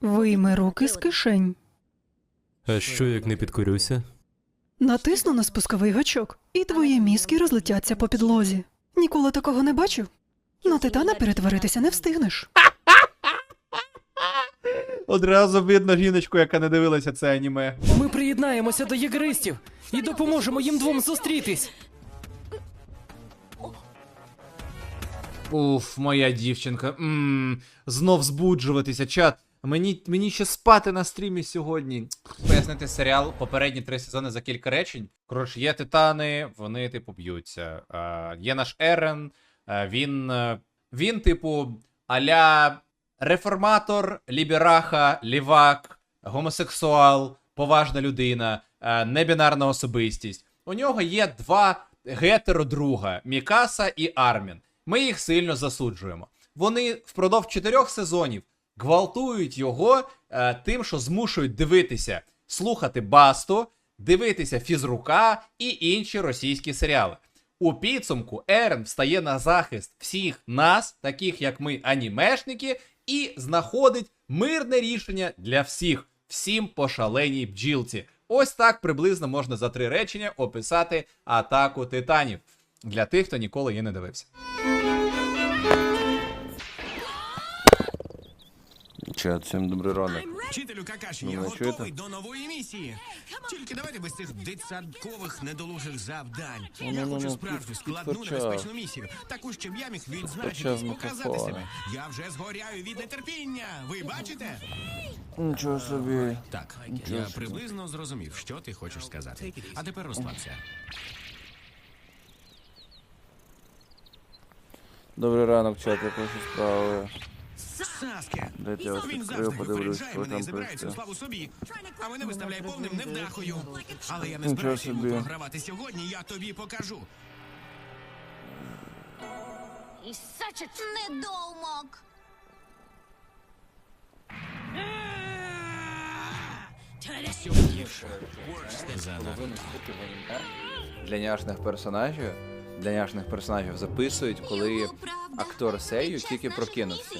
Вийми руки з кишень. А що як не підкорюся? Натисну на спусковий гачок, і твої мізки розлетяться по підлозі. Ніколи такого не бачив? На титана перетворитися не встигнеш. Одразу видно жіночку, яка не дивилася це аніме. Ми приєднаємося до єгристів і допоможемо їм двом зустрітись. Уф, моя дівчинка. Ммм, знов збуджуватися, чат. Мені, мені ще спати на стрімі сьогодні. Пояснити серіал попередні три сезони за кілька речень. Коротше, є титани, вони, типу, б'ються. Е, є наш Ерен, е, він. е, він, типу, аля реформатор, лібераха, лівак, гомосексуал, поважна людина, е, небінарна особистість. У нього є два гетеродруга Мікаса і Армін. Ми їх сильно засуджуємо. Вони впродовж чотирьох сезонів гвалтують його е, тим, що змушують дивитися, слухати Басту, дивитися фізрука і інші російські серіали. У підсумку Ерен встає на захист всіх нас, таких як ми, анімешники, і знаходить мирне рішення для всіх, всім по шаленій бджілці. Ось так приблизно можна за три речення описати атаку титанів для тих, хто ніколи її не дивився. Чат, всім добрий ранок. Вчителю Какаші, Ну, я ви готовий до нової місії. Тільки давайте без цих дитсадкових недолугих завдань. Ну, я ну, хочу ну, справжню складну небезпечну місію. Таку, щоб я міг відзначитись, показати себе. Я вже згоряю від нетерпіння. Ви бачите? Нічого собі. Так, я приблизно зрозумів, що ти хочеш сказати. А тепер розслабся. Добрий ранок, чат, як ваші справи? Саске! Дайте я вас Він відкрию, завжди подивлюсь, випереджає що мене і там забирає цю пише. славу собі. А мене виставляє повним невдахою. Але я не Нічого збираюся йому собі. програвати сьогодні, я тобі покажу. He's such a недоумок. Для няшних персонажів, для няшних персонажів записують, коли. Актор Сею тільки прокинувся.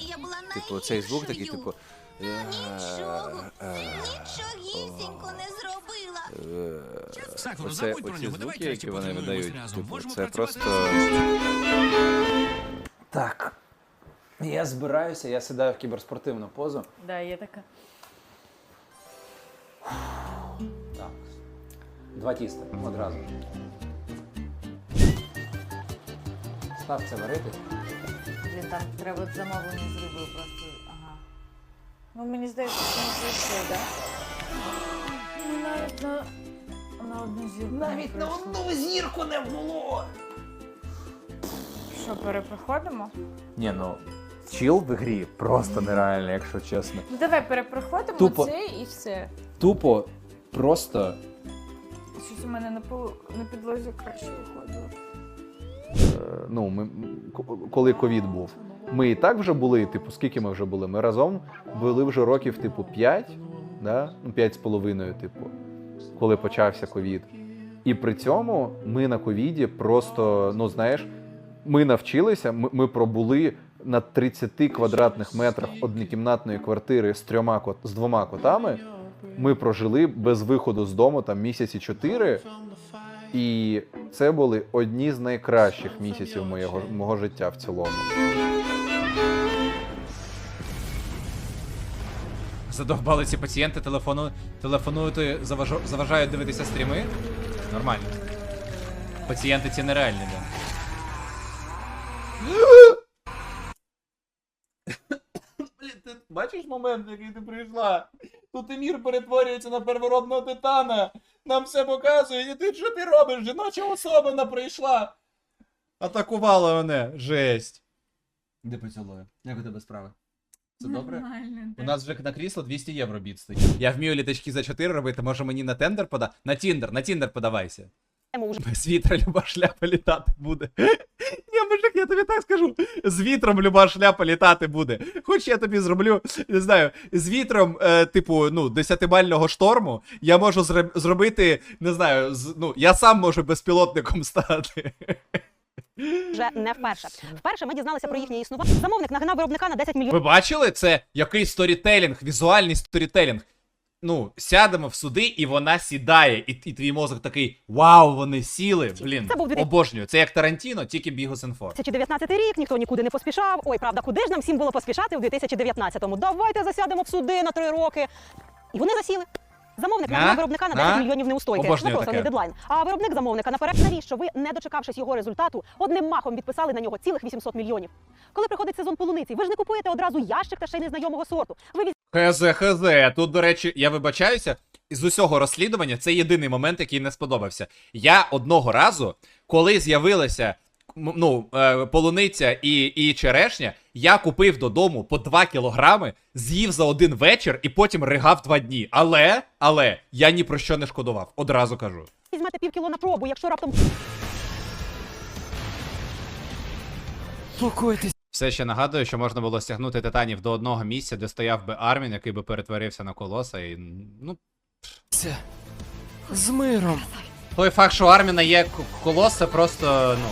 Типу, цей звук такий, типу. Нічого, е, нічогісінько не зробила. Сакуру, Оце забудь про оці нього. Давай звуки, краще які вони потренуємось видають, разом. типу, Можемо це працювати просто. Так. Я збираюся, я сідаю в кіберспортивну позу. Да, є така. Так. Два тіста одразу. Став це варити. Блін, там треба замовлення зробив просто. Ага. Ну мені здається, що не прийшло, так? Ну навіть на, на одну зірку. Навіть на одну зірку не було. Що, перепроходимо? Ні, ну чіл в грі просто нереально, якщо чесно. Ну давай перепроходимо Тупо. це і все. Тупо просто. Щось у мене на, пол... на підлозі краще виходило. Ну, ми, коли ковід був. Ми і так вже були, типу, скільки ми вже були? Ми разом були вже років, типу, 5, да? ну, 5 з половиною, типу, коли почався ковід. І при цьому ми на ковіді просто, ну знаєш, ми навчилися, ми, ми пробули на 30 квадратних метрах однокімнатної квартири з трьома кот, з двома котами. Ми прожили без виходу з дому там місяці чотири. І це були одні з найкращих місяців моєго, мого життя в цілому. Задовбали ці пацієнти, телефону, телефонують, і заважо- заважають дивитися стріми. Нормально. Пацієнти ці нереальні, да. Блін, ти бачиш момент, в який ти прийшла? Тут Емір перетворюється на первородного титана. Нам все показують, і ти що ти робиш? Жіноча особина прийшла. Атакувала мене. Жесть. Де поцілую? Як у тебе справи? Це добре? Нормально. У нас вже на крісло 200 євро бід стоїть. Я вмію літачки за 4 робити, може мені на тендер пода... На Тіндер, на Тіндер подавайся. З вітра люба шляпа літати буде. Ні, мужик, я тобі так скажу. З вітром люба шляпа літати буде. Хоч я тобі зроблю, не знаю, з вітром, е, типу, ну, десятибального шторму, я можу зроб- зробити, не знаю, з, ну, я сам можу безпілотником стати. вже не вперше. Вперше ми дізналися про їхнє існування. Замовник нагинав виробника на 10 мільйонів Ви бачили це? Який сторітелінг, візуальний сторітелінг. Ну, сядемо в суди, і вона сідає, і, і твій мозок такий: Вау, вони сіли. Блін, Це був 2000. обожнюю. Це як Тарантіно, тільки бігус-інфо. 2019 рік, ніхто нікуди не поспішав. Ой, правда, куди ж нам всім було поспішати в 2019-му? Давайте засядемо в суди на три роки. І вони засіли. Замовник На? виробника на 10 На? мільйонів неустойки. Обожнюю дедлайн. А виробник замовника наперед навіщо ви, не дочекавшись його результату, одним махом відписали на нього цілих 800 мільйонів. Коли приходить сезон полуниці, ви ж не купуєте одразу ящик та ще й незнайомого сорту. Ви Хз, хз. Тут, до речі, я вибачаюся. З усього розслідування це єдиний момент, який не сподобався. Я одного разу, коли з'явилася ну, е, полуниця і, і черешня, я купив додому по 2 кілограми, з'їв за один вечір і потім ригав два дні. Але, але я ні про що не шкодував. Одразу кажу. візьмете пів кіло на пробу, якщо раптом Спокойтесь. Все ще нагадую, що можна було стягнути титанів до одного місця, де стояв би Армін, який би перетворився на колоса, і ну. З миром. Той факт, що у Арміна є колос, це просто, ну.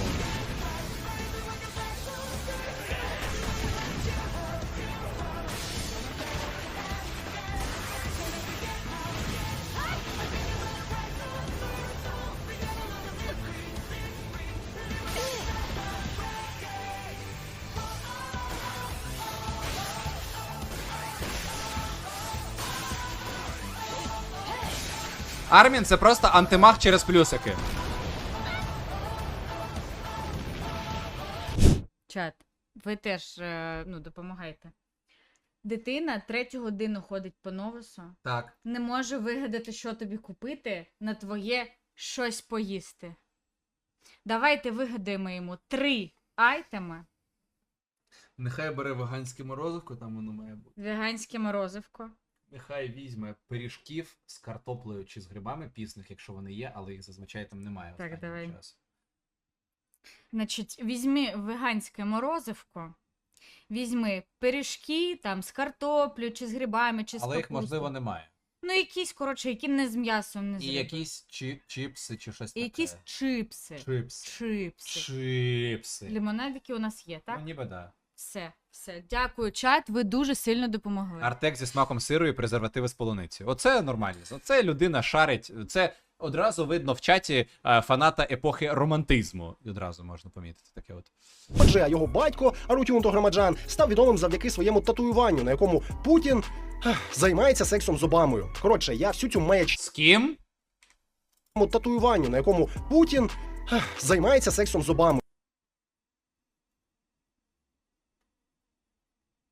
Армін це просто антимаг через плюсики. Чат, ви теж е, ну, допомагайте. Дитина третю годину ходить по новусу, Так. не може вигадати, що тобі купити на твоє щось поїсти. Давайте вигадаємо йому три айтеми: Нехай бере веганське морозивко, там воно має бути. веганське морозивко. Нехай візьме пиріжків з картоплею чи з грибами пісних, якщо вони є, але їх зазвичай там немає. Так, останнім давай. часом. Значить, візьми веганське морозивко, візьми пиріжки там з картоплею, чи з грибами, чи з Але їх, капустою. можливо, немає. Ну, якісь, коротше, які не з м'ясом, не І якісь чі- чіпси чи щось І таке. якісь чипси. Чипси. Чипси. Чипси. Лимонадики у нас є, так? Ну, ніби да. Все, все. Дякую, чат. Ви дуже сильно допомогли. Артек зі смаком сиру і презервативи з полуниці. Оце нормальність. Оце людина шарить. Це одразу видно в чаті е, фаната епохи романтизму. І Одразу можна помітити таке от. Отже, його батько Арутюн Тограмаджан став відомим завдяки своєму татуюванню, на якому Путін ех, займається сексом з Обамою. Коротше, я всю цю маячню З ким? татуюванню, на якому Путін ех, займається сексом з Обамою.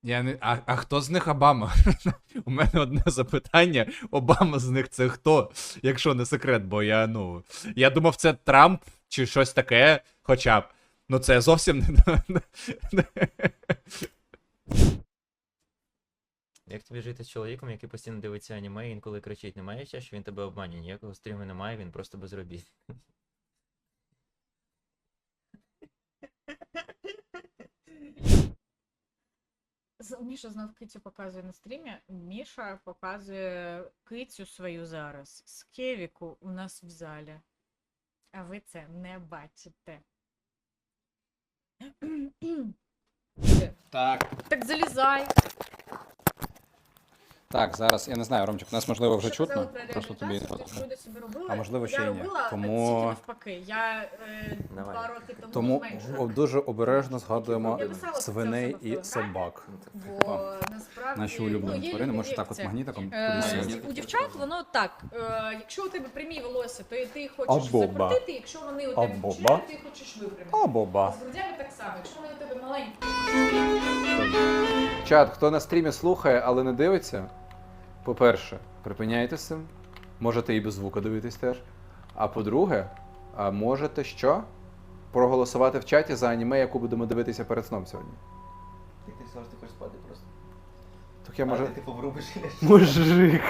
Я не... а, а хто з них Обама? У мене одне запитання. Обама з них це хто? Якщо не секрет, бо я, ну. Я думав, це Трамп чи щось таке, хоча б. Ну це зовсім не. Як тобі жити з чоловіком, який постійно дивиться аніме і інколи кричить, немає ще, що він тебе обманює, ніякого стріму немає, він просто безробіт. Міша знов кицю показує на стрімі. Міша показує кицю свою зараз. З Кевіку у нас в залі. А ви це не бачите. Так. Так залізай. Так, зараз я не знаю, Ромчик, нас можливо вже Що чутно. про Просто тобі не робили? А можливо, ще й ні. робила, Тому- навпаки. Я е, Давай. два роки тому, Тому о- дуже обережно згадуємо Я писала про це свиней і собак. Бо насправді Наші ну, улюблені є тварини, може так от магнітиком Е, кудись. У дівчат воно так. Е, якщо у тебе прямі волосся, то і ти хочеш Або ба. закрутити, якщо вони у тебе Або кучері, ба. ти хочеш випрямити. Або А ба. з грудями так само. Якщо вони у тебе маленькі, Чат, хто на стрімі слухає, але не дивиться, по-перше, припиняйте з цим. Можете і без звука дивитись теж. А по-друге, можете що? Проголосувати в чаті за аніме, яку будемо дивитися перед сном сьогодні. Ти завжди хочеш спати просто. Так я може. типу врубиш. Мужик.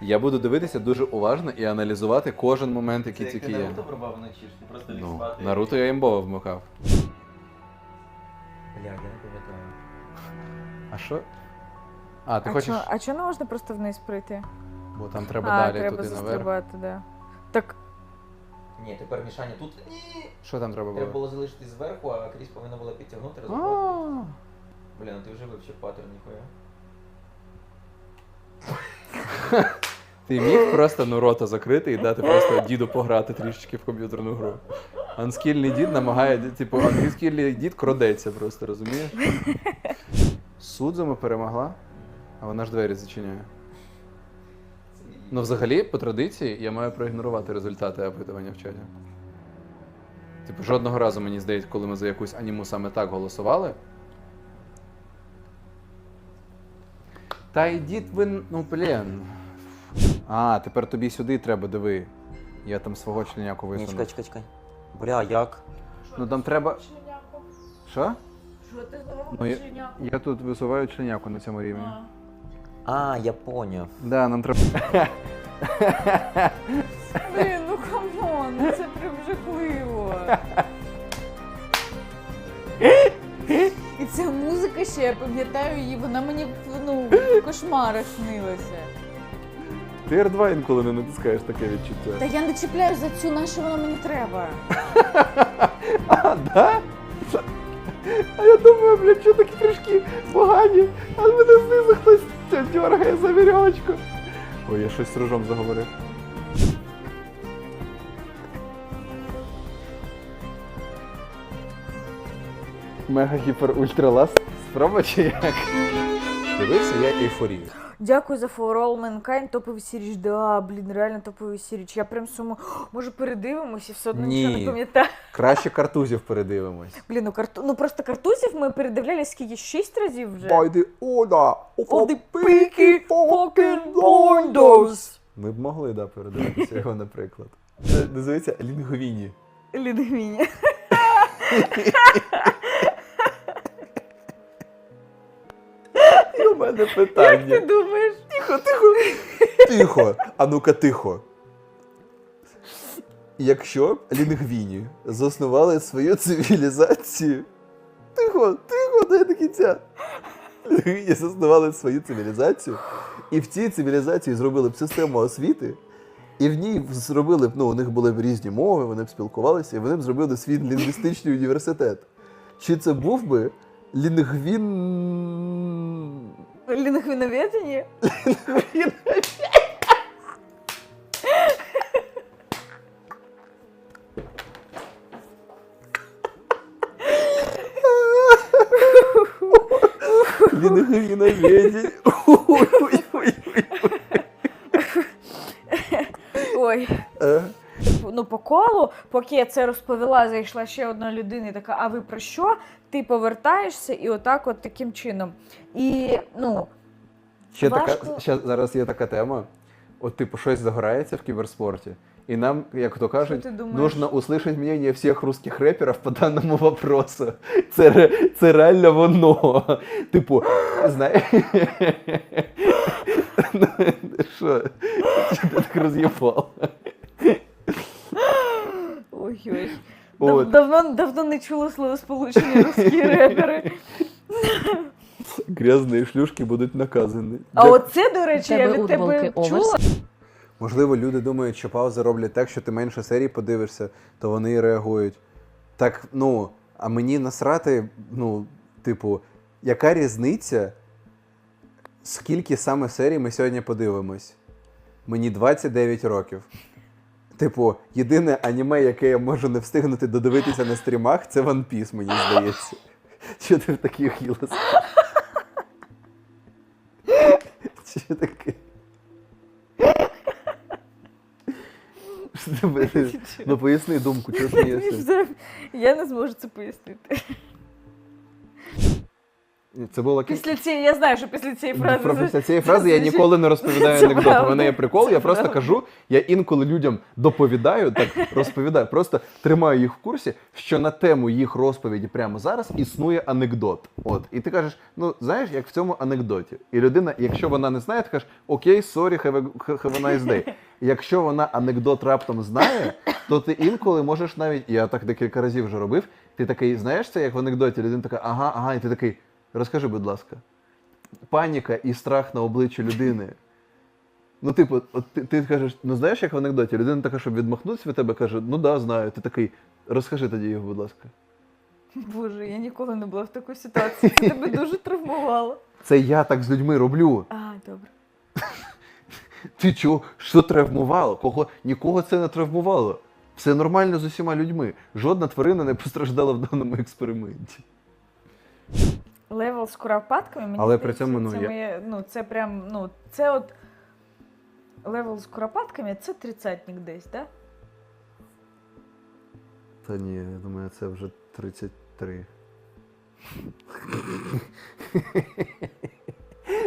Я буду дивитися дуже уважно і аналізувати кожен момент, який тільки є. врубав вночі, ти просто Ну, Наруто я імбово вмикав. Бля, я не пам'ятаю. А що? А, ти а хочеш. чо- а чого не можна просто вниз пройти? Бо там треба а, далі треба туди наверх. застрибати, да. Так Ні, тепер мішання тут. Ні. Що там треба було? Треба було? залишити зверху, а крізь повинна була підтягнути А, розробку. Блін, ну ти вже вивчив паттерн, ніхуя. Ти міг просто ну рота закрити і дати просто діду пограти трішечки в комп'ютерну гру. Анскільний дід намагає, типу, анскільний дід крадеться просто, розумієш? Судзуми перемогла, а вона ж двері зачиняє. Ну, взагалі, по традиції, я маю проігнорувати результати опитування в чаті. Типу, жодного разу, мені здається, коли ми за якусь аніму саме так голосували. Та йдіть ви, ну блін. А, тепер тобі сюди треба, диви. Я там свого членяку Ні, висуну. чекай, чекай, чекай. Бля, як? Ну там треба. Що? Що ти зробив? Ну, я, я тут висуваю членяку на цьому рівні. А, я поняв. Да, нам треба. Блін, ну камон, ну це прям жахливо. І ця музика ще, я пам'ятаю її, вона мені ну, в кошмарах снилася. Ти R2 інколи не натискаєш таке відчуття. Та я не чіпляюсь за цю, на що воно мені треба. А, да? А я думаю, блядь, що такі трішки погані, а мене знизу хтось дергає за вірьовочку. Ой, я щось з ружом заговорив. Мега гіпер ультралас. Спроба чи як? Дивився, я ейфорію. Дякую за For All Mankind, топовий сіріч. Да, блін, реально топовий сіріч. Я прям суму. Може передивимось і все одно нічого не пам'ятаю. Краще картузів передивимось. Блін, ну карту... ну просто картузів ми передивлялись скільки шість разів вже. By the order of Of the Peaky fucking Blinders. Ми б могли, да, передивитися його, наприклад. Це називається Лінгвіні. Лінгвіні. Мене питання. Ти думаєш? Тихо, тихо. Тихо. А ну-ка тихо. Якщо лінгвіні заснували свою цивілізацію. Тихо, тихо, дай до кінця. Лінгвіні заснували свою цивілізацію, і в цій цивілізації зробили б систему освіти, і в ній зробили б, ну, у них були б різні мови, вони б спілкувалися, і вони б зробили свій лінгвістичний університет. Чи це був би лінгвін. Лінгвіноведення? Лінгвіноведень. Ой. Колу, поки я це розповіла, зайшла ще одна людина і така, а ви про що? Ти повертаєшся і отак, от таким чином. І ну, Ще Важко. така, ще зараз є така тема. От, типу, щось загорається в кіберспорті, і нам, як то кажуть, нужно услышать мнение всіх русских реперів по даному вопросу. Це, це реально воно. Типу, знаєш. Ну? Що ти так роз'їбав? Ой-ой. От. Давно, давно не чула словосполучення русські репери. Грязні шлюшки будуть наказані. А оце, до речі, я від тебе чула. Можливо, люди думають, що паузи роблять так, що ти менше серій подивишся, то вони і реагують. Так, ну, а мені насрати, ну, типу, яка різниця, скільки саме серій ми сьогодні подивимось? Мені 29 років. Типу, єдине аніме, яке я можу не встигнути додивитися на стрімах, це One Piece, мені здається. Що ти в таких хілос? Що таке? Ну поясни думку, чого смієшся? Я не зможу це пояснити. Це було. Після цієї, я знаю, що після цієї фрази. Про- Після цієї фрази я ніколи не розповідаю анекдот. У мене є прикол, я просто кажу, я інколи людям доповідаю, так розповідаю, просто тримаю їх в курсі, що на тему їх розповіді прямо зараз існує анекдот. От, і ти кажеш, ну знаєш, як в цьому анекдоті. І людина, якщо вона не знає, ти кажеш, окей, сорі, have a nice day. Якщо вона анекдот раптом знає, то ти інколи можеш навіть, я так декілька разів вже робив, ти такий, знаєш це, як в анекдоті, людина така, ага, ага, і ти такий, розкажи, будь ласка. Паніка і страх на обличчі людини. Ну, типу, от ти, ти кажеш, ну знаєш, як в анекдоті, людина така, щоб відмахнутися від тебе, каже, ну да, знаю. Ти такий, розкажи тоді його, будь ласка. Боже, я ніколи не була в такій ситуації. Це тебе дуже травмувало. Це я так з людьми роблю. А, добре. Ти чого? Що травмувало? Кого? Нікого це не травмувало. Все нормально з усіма людьми. Жодна тварина не постраждала в даному експерименті. Левел з куропатками, мені Але при цьому, ну, це, я- моє, ну, це прям, ну, це от левел з куропатками, це тридцятник десь, да? Та ні, я думаю, це вже 33.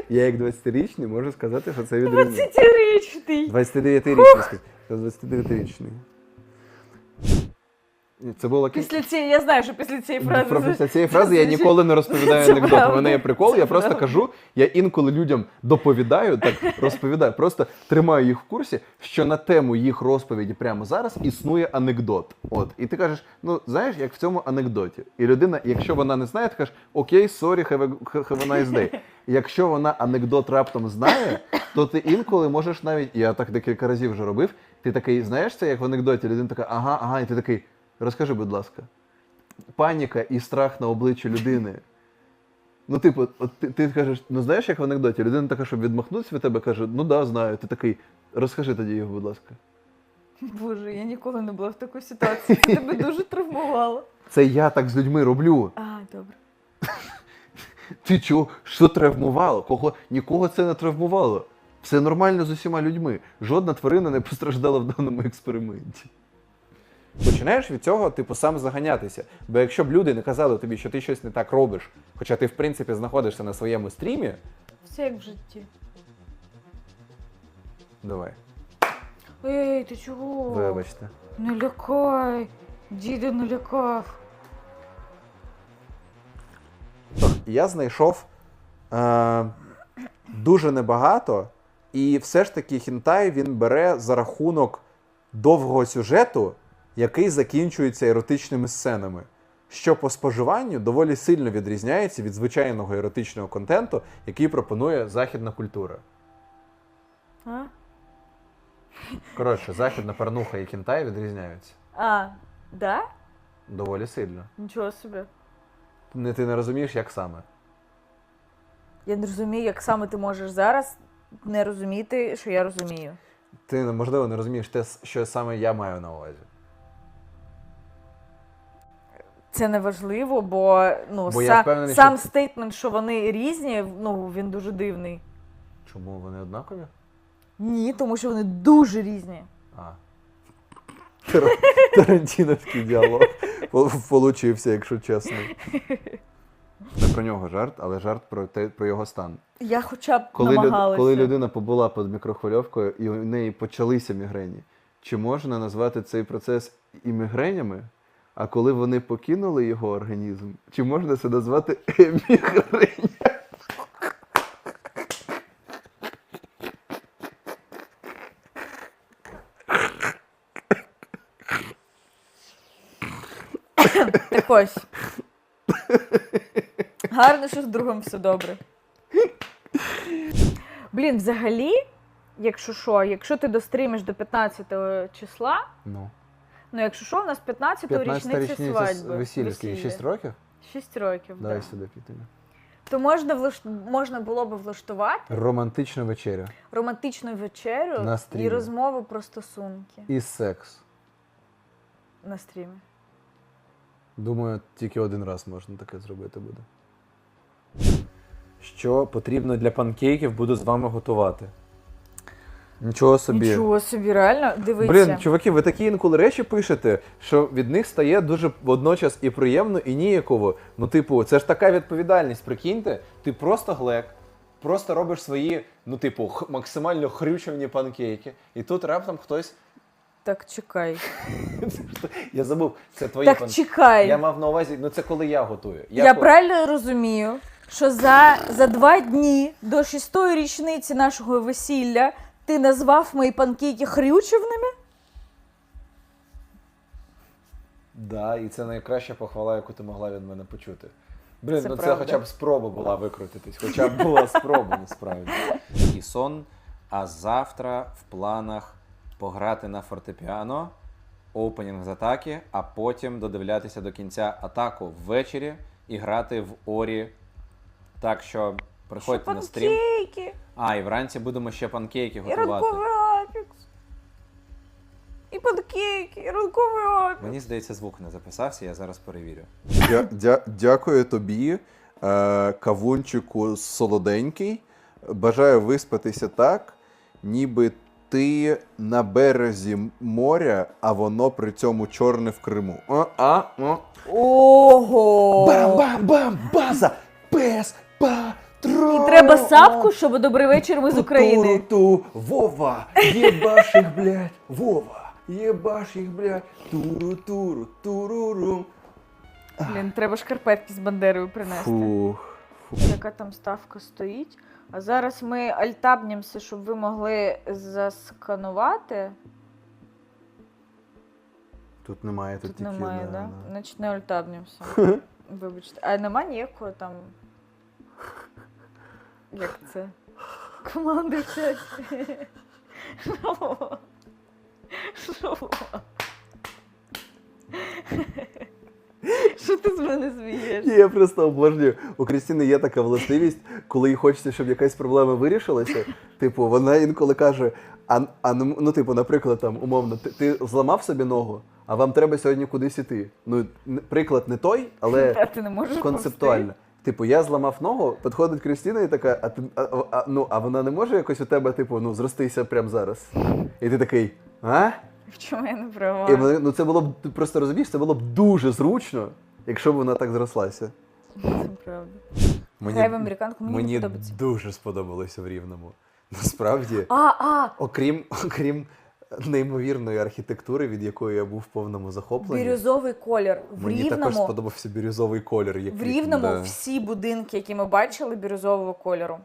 Я як 20-річний можу сказати, що це відрізняє. 20-річний! 29-річний. Це 29-річний. Це було. Після цієї, я знаю, що після цієї фрази. Про після цієї фрази я ніколи не розповідаю анекдот. У мене є прикол, Це я просто кажу, я інколи людям доповідаю, так розповідаю, просто тримаю їх в курсі, що на тему їх розповіді прямо зараз існує анекдот. От, і ти кажеш, ну знаєш, як в цьому анекдоті. І людина, якщо вона не знає, ти кажеш, окей, сорі, have a- have a nice day. Якщо вона анекдот раптом знає, то ти інколи можеш навіть, я так декілька разів вже робив, ти такий, знаєш це як в анекдоті, людина така, ага, ага, і ти такий, розкажи, будь ласка паніка і страх на обличчі людини. Ну, типу, от ти, ти кажеш, ну знаєш, як в анекдоті, людина така, щоб відмахнутися від тебе, каже, ну да, знаю. Ти такий, розкажи тоді його, будь ласка. Боже, я ніколи не була в такій ситуації. Це тебе дуже травмувало. Це я так з людьми роблю. А, добре. Ти чого? Що травмувало? Кого? Нікого це не травмувало. Все нормально з усіма людьми. Жодна тварина не постраждала в даному експерименті. Починаєш від цього, типу, сам заганятися. Бо якщо б люди не казали тобі, що ти щось не так робиш, хоча ти, в принципі, знаходишся на своєму стрімі, Все як в житті. давай, Ей, ти чого? вибачте. Не лякай. Діда не лякав. я знайшов е, дуже небагато, і все ж таки хінтай він бере за рахунок довгого сюжету, який закінчується еротичними сценами, що по споживанню доволі сильно відрізняється від звичайного еротичного контенту, який пропонує західна культура. А? Коротше, західна порнуха і кінтай відрізняються А, да? доволі сильно. Нічого собі. Не, ти не розумієш, як саме. Я не розумію, як саме ти можеш зараз не розуміти, що я розумію. Ти можливо не розумієш те, що саме я маю на увазі. Це не важливо, бо ну Бо са- впевнений, сам що- стейтмент, що вони різні, ну він дуже дивний. Чому вони однакові? Ні, тому що вони дуже різні. А. Тарантіновський діалог пол- получився, якщо чесно. Не про нього жарт, але жарт про те, про його стан. Я хоча б Коли, люд, коли людина побула під мікрохвильовкою і у неї почалися мігрені, чи можна назвати цей процес і мігренями? А коли вони покинули його організм, чи можна це назвати емігренями? Так ось. Гарно, що з другом все добре. Блін, взагалі, якщо що, якщо ти дострімиш до 15 числа, Ну. Ну якщо що, у нас 15 15 річниці річниця свадьби. весілля, скільки? 6 років? 6 років, Давай так. сюди підемо. То можна, влаш... можна було би влаштувати Романтична вечеря. романтичну вечерю На і розмову про стосунки І секс. на стрімі. Думаю, тільки один раз можна таке зробити буде. Що потрібно для панкейків, буду з вами готувати. Нічого собі. Нічого собі, реально, дивіться. Блін, чуваки, ви такі інколи речі пишете, що від них стає дуже водночас і приємно, і ніяково. Ну, типу, це ж така відповідальність, прикиньте, ти просто глек, просто робиш свої, ну, типу, х- максимально хрючевні панкейки, і тут раптом хтось. Так чекай. Я забув, це твої Так панкейки. чекай. Я мав на увазі, ну це коли я готую. Я, ко- правильно розумію, що за, за два дні до шістої річниці нашого весілля ти назвав мої панкейки хрючевними? Да, і це найкраща похвала, яку ти могла від мене почути. Блін, Це ну це правда. хоча б спроба була викрутитись, хоча б була спроба насправді. І сон А завтра в планах пограти на фортепіано, опенінг з атаки, а потім додивлятися до кінця атаку ввечері і грати в Орі. Так що приходьте на стрім. Панкейки! А, і вранці будемо ще панкейки І готувати. ранковий апікс. І панкейки, і ранковий апікс. Мені здається, звук не записався, я зараз перевірю. Дя- дя- дякую тобі, е, кавунчику солоденький. Бажаю виспатися так, ніби ти на березі моря, а воно при цьому чорне в Криму. А, а, а. Ого! Бам-бам-бам! База! Пес! Патрон! І треба сапку, щоб добрий вечір ми з України. Ту-ту-ту. Вова! Єбаш їх, блядь! Вова! Єбаш їх, блядь! Туру-туру, туруру. Блін, треба шкарпетки з бандерою принести. Фух. Яка там ставка стоїть? А зараз ми альтабнімося, щоб ви могли засканувати. Тут немає, тут, Тут тільки немає, да. Значить, не альтабнімося. Вибачте. А нема ніякого там. Як це? Команди в чаті. Що? Що? Ти з мене смієш? Ні, я просто обожнюю. У Крістіни є така властивість, коли їй хочеться, щоб якась проблема вирішилася. Типу, вона інколи каже: а, а ну, ну, типу, наприклад, там, умовно, ти, ти зламав собі ногу, а вам треба сьогодні кудись іти. Ну, приклад не той, Та але ти не можеш концептуально. Типу, я зламав ногу, підходить Крістіна і така, а, ти, а, а, ну, а вона не може якось у тебе, типу, ну, зростися прямо зараз. І ти такий, а? В чому я не права? І вони, ну це було б ти просто розумієш, це було б дуже зручно, якщо б вона так зрослася. Це правда. Мені, Грай в американку, мені, мені не подобається. дуже сподобалося в Рівному. Насправді, А, а! окрім, окрім неймовірної архітектури, від якої я був в повному захопленні. Бірюзовий колір. В Мені також сподобався бірюзовий колір. Який, в Рівному да. всі будинки, які ми бачили, бірюзового кольору.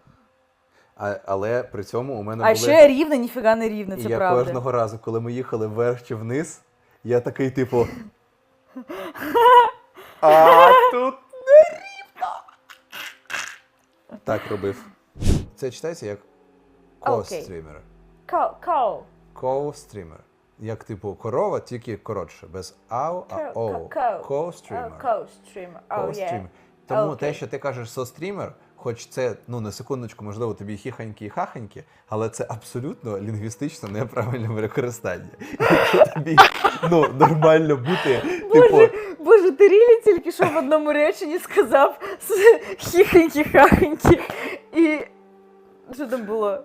а, але при цьому у мене А були... ще рівне, ніфіга не рівне, це я правда. кожного разу, коли ми їхали вверх чи вниз, я такий, типу. А тут не рівно. Так робив. Це читається як ко-стрімер. Кау, Ко-стрімер. Як, типу, корова, тільки коротше, без ау, а оу. Oh, Ко-стрімер. yeah. Тому те, що ти кажеш со-стрімер, хоч це, ну, на секундочку, можливо, тобі хіханьки і хаханьки, але це абсолютно лінгвістично неправильне використання. Якщо тобі ну, нормально бути, типу, Боже, ти рілі тільки що в одному реченні сказав хіхенькі-хахенькі. І що там було?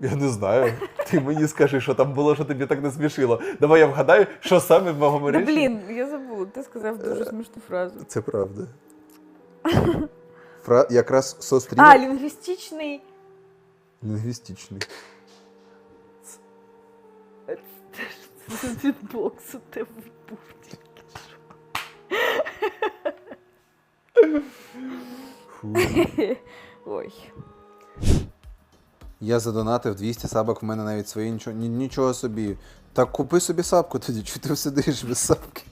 Я не знаю. Ти мені скажи, що там було, що тобі так не смішило. Давай я вгадаю, що саме в моєму Да блін, я забула, ти сказав дуже смішну фразу. Це правда. Фра... Якраз со-стрімер А, лінгвістичний. лінгвістичний. Це бітбокс у тебе був. Фу. Ой. Я задонатив 200 сабок, в мене навіть свої нічого, нічого собі. Так купи собі сапку тоді, чи ти сидиш без сапки?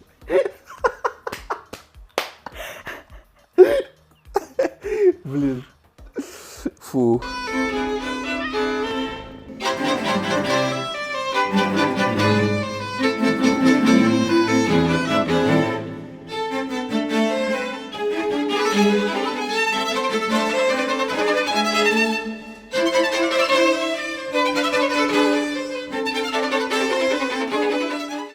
Блін. Фух.